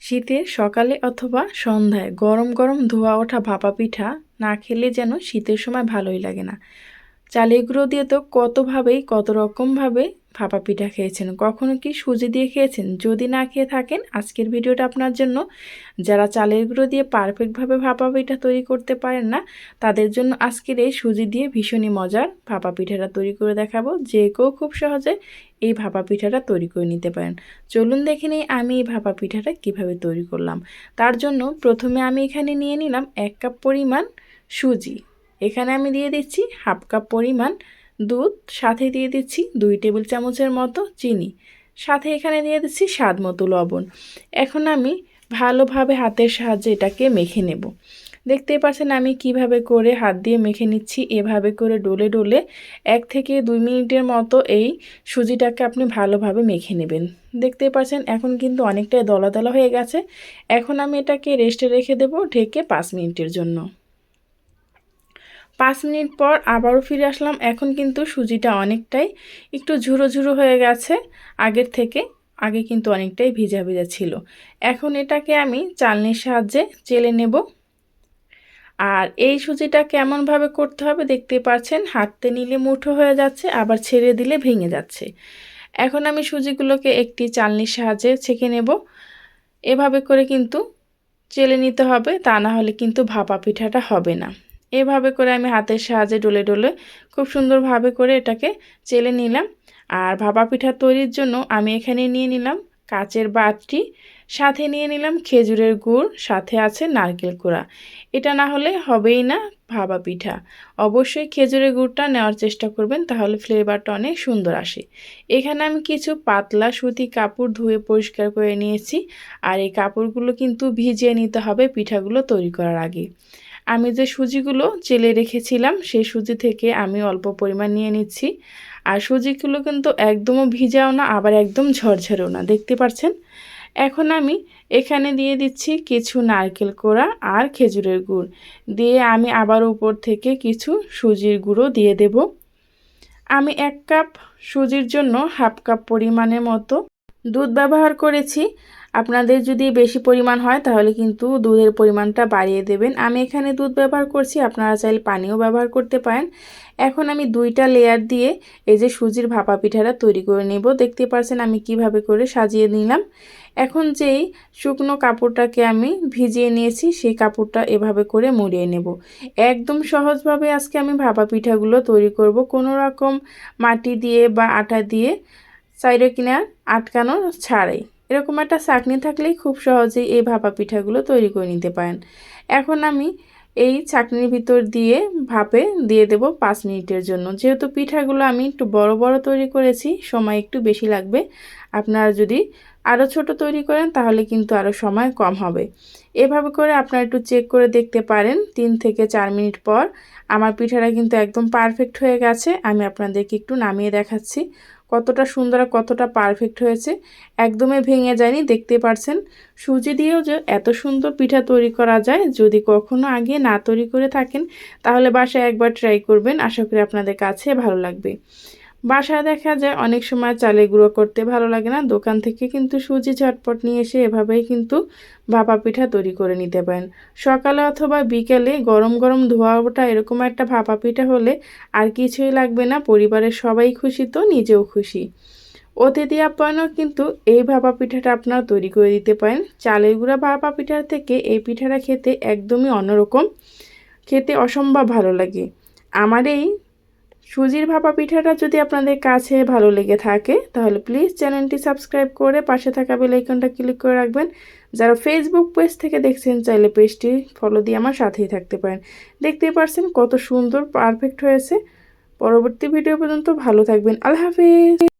শীতের সকালে অথবা সন্ধ্যায় গরম গরম ধোয়া ওঠা ভাপা পিঠা না খেলে যেন শীতের সময় ভালোই লাগে না। চালের গুঁড়ো দিয়ে তো কতভাবেই, কত রকমভাবে ভাপা পিঠা খেয়েছেন। কখনো কি সুজি দিয়ে খেয়েছেন? যদি না খেয়ে থাকেন, আজকের ভিডিওটা আপনার জন্য। যারা চালের গুঁড়ো দিয়ে পারফেক্টভাবে ভাপা পিঠা তৈরি করতে পারেন না, তাদের জন্য আজকের এই সুজি দিয়ে ভীষণই মজার ভাপা পিঠাটা তৈরি করে দেখাবো। যে কেউ খুব সহজে এই ভাপা পিঠাটা তৈরি করে নিতে পারেন। চলুন দেখে নিই আমি এই ভাপা পিঠাটা কীভাবে তৈরি করলাম। তার জন্য প্রথমে আমি এখানে নিয়ে নিলাম এক কাপ পরিমাণ সুজি। এখানে আমি দিয়ে দিচ্ছি হাফ কাপ পরিমাণ দুধ, সাথে দিয়ে দিচ্ছি দুই টেবিল চামচের মতো চিনি। সাথে এখানে দিয়ে দিচ্ছি স্বাদ মতো লবণ। এখন আমি ভালোভাবে হাতের সাহায্যে এটাকে মেখে নেব। দেখতেই পাচ্ছেন আমি কীভাবে করে হাত দিয়ে মেখে নিচ্ছি, এভাবে করে ডলে ডলে এক থেকে দুই মিনিটের মতো এই সুজিটাকে আপনি ভালোভাবে মেখে নেবেন। দেখতেই পাচ্ছেন এখন কিন্তু অনেকটাই দলা দলা হয়ে গেছে। এখন আমি এটাকে রেস্টে রেখে দেব ঢেকে পাঁচ মিনিটের জন্য। পাঁচ মিনিট পর আবারও ফিরে আসলাম। এখন কিন্তু সুজিটা অনেকটাই একটু ঝুরো ঝুরো হয়ে গেছে আগের থেকে। আগে কিন্তু অনেকটাই ভিজা ভিজা ছিল। এখন এটাকে আমি চালনির সাহায্যে চেলে নেব। আর এই সুজিটা কেমনভাবে করতে হবে দেখতে পাচ্ছেন হাঁটতে নিলে মুঠো হয়ে যাচ্ছে, আবার ছেড়ে দিলে ভেঙে যাচ্ছে। এখন আমি সুজিগুলোকে একটি চালনির সাহায্যে ছেঁকে নেব। এভাবে করে কিন্তু চেলে নিতে হবে, তা না হলে কিন্তু ভাপা পিঠাটা হবে না। এভাবে করে আমি হাতের সাহায্যে ডলে ডলে খুব সুন্দরভাবে করে এটাকে চেলে নিলাম। আর ভাপা পিঠা তৈরির জন্য আমি এখানে নিয়ে নিলাম কাচের বাটি, সাথে নিয়ে নিলাম খেজুরের গুড়, সাথে আছে নারকেল কোড়া। এটা না হলে হবেই না ভাবা পিঠা। অবশ্যই খেজুরের গুড়টা নেওয়ার চেষ্টা করবেন, তাহলে ফ্লেভারটা অনেক সুন্দর আসে। এখানে আমি কিছু পাতলা সুতি কাপড় ধুয়ে পরিষ্কার করে নিয়েছি। আর এই কাপড়গুলো কিন্তু ভিজিয়ে নিতে হবে পিঠাগুলো তৈরি করার আগে। আমি যে সুজিগুলো চেলে রেখেছিলাম, সেই সুজি থেকে আমি অল্প পরিমাণ নিয়ে নিচ্ছি। আর সুজিগুলো কিন্তু একদমও ভিজাও না, আবার একদম ঝরঝরেও না, দেখতে পাচ্ছেন এখন আমি এখানে দিয়ে দিচ্ছি কিছু নারকেল কোড়া আর খেজুরের গুড়। দিয়ে আমি আবার উপর থেকে কিছু সুজির গুঁড়ো দিয়ে দেব। আমি এক কাপ সুজির জন্য হাফ কাপ পরিমাণের মতো দুধ ব্যবহার করেছি। আপনাদের যদি বেশি পরিমাণ হয়, তাহলে কিন্তু দুধের পরিমাণটা বাড়িয়ে দেবেন। আমি এখানে দুধ ব্যবহার করছি, আপনারা চাইলে পানিও ব্যবহার করতে পারেন। এখন আমি দুইটা লেয়ার দিয়ে এই যে সুজির ভাপা পিঠাটা তৈরি করে নেব। দেখতে পারছেন আমি কীভাবে করে সাজিয়ে নিলাম। এখন যেই শুকনো কাপড়টাকে আমি ভিজিয়ে নিয়েছি, সেই কাপড়টা এভাবে করে মুড়িয়ে নেব। একদম সহজভাবে আজকে আমি ভাপা পিঠাগুলো তৈরি করব। কোনো রকম মাটি দিয়ে বা আটা দিয়ে সাইডে কিনা আটকানো ছাড়াই। এরকম একটা চাকনি থাকলেই খুব সহজেই এই ভাপা পিঠাগুলো তৈরি করে নিতে পারেন। এখন আমি এই চাকনির ভিতর দিয়ে ভাপে দিয়ে দেব পাঁচ মিনিটের জন্য। যেহেতু পিঠাগুলো আমি একটু বড় বড় তৈরি করেছি, সময় একটু বেশি লাগবে। আপনারা যদি আরও ছোট তৈরি করেন, তাহলে কিন্তু আরও সময় কম হবে। এভাবে করে আপনারা একটু চেক করে দেখতে পারেন। তিন থেকে চার মিনিট পর আমার পিঠাটা কিন্তু একদম পারফেক্ট হয়ে গেছে। আমি আপনাদেরকে একটু নামিয়ে দেখাচ্ছি। কতটা সুন্দর আর কতটা পারফেক্ট হয়েছে, একদমই ভেঙে যায়নি, দেখতে পারছেন। সুজি দিয়েও যে এত সুন্দর পিঠা তৈরি করা যায়, যদি কখনো আগে না তৈরি করে থাকেন, তাহলে বাসায় একবার ট্রাই করবেন। আশা করি আপনাদের কাছে ভালো লাগবে। বাসায় দেখা যায় অনেক সময় চালে গুঁড়ো করতে ভালো লাগে না। দোকান থেকে কিন্তু সুজি ঝটপট নিয়ে এসে এভাবেই কিন্তু ভাপা পিঠা তৈরি করে নিতে পারেন। সকালে অথবা বিকেলে গরম গরম ধোয়া ওঠা এরকম একটা ভাপা পিঠা হলে আর কিছুই লাগবে না, পরিবারের সবাই খুশি তো নিজেও খুশি। অতিথি আপ্যায়নও কিন্তু এই ভাপা পিঠাটা আপনারা তৈরি করে দিতে পারেন। চালের গুঁড়া ভাপা পিঠার থেকে এই পিঠাটা খেতে একদমই অন্যরকম। খেতে অসম্ভব ভালো লাগে। আমার এই সুজির ভাপা পিঠাটা যদি আপনাদের কাছে ভালো লেগে থাকে, তাহলে প্লিজ চ্যানেলটি সাবস্ক্রাইব করে পাশে থাকা বেলাইকনটা ক্লিক করে রাখবেন। যারা ফেসবুক পেজ থেকে দেখছেন, চাইলে পেজটি ফলো দিয়ে আমার সাথেই থাকতে পারেন। দেখতেই পারছেন কত সুন্দর পারফেক্ট হয়েছে। পরবর্তী ভিডিও পর্যন্ত ভালো থাকবেন। আল্লাহ হাফিজ!